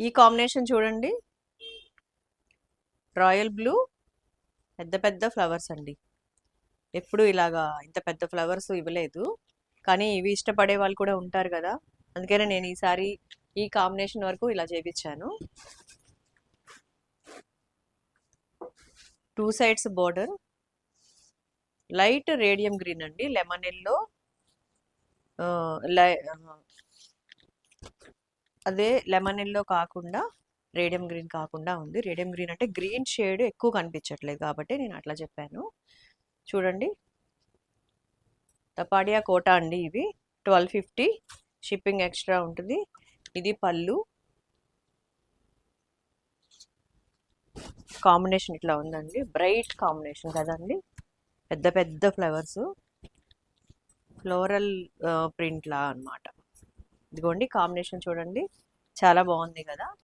ఈ కాంబినేషన్ చూడండి. Royal blue పెద్ద పెద్ద ఫ్లవర్స్ అండి. ఎప్పుడు ఇలాగా ఇంత పెద్ద ఫ్లవర్స్ ఇవ్వలేదు. కానీ ఇవి ఇష్టపడే వాళ్ళు కూడా ఉంటారు కదా. అందుకనే నేను ఈసారి ఈ కాంబినేషన్ వరకు ఇలా చేపించాను. Two sides border. Light radium green అండి. లెమన్ ఎల్లో అదే లెమన్ ఎల్లో కాకుండా రేడియం గ్రీన్ కాకుండా ఉంది. రేడియం గ్రీన్ అంటే గ్రీన్ షేడ్ ఎక్కువ కనిపించట్లేదు కాబట్టి నేను అట్లా చెప్పాను. చూడండి. తపాడియా కోట అండి ఇవి. ట్వెల్వ్ ఫిఫ్టీ షిప్పింగ్ ఎక్స్ట్రా ఉంటుంది. ఇది పళ్ళు. కాంబినేషన్ ఇట్లా ఉందండి. బ్రైట్ కాంబినేషన్ కదండి. పెద్ద పెద్ద ఫ్లవర్స్. ఫ్లోరల్ ప్రింట్లా అనమాట అన్నమాట. ఇదిగోండి కాంబినేషన్ చూడండి. చాలా బాగుంది కదా.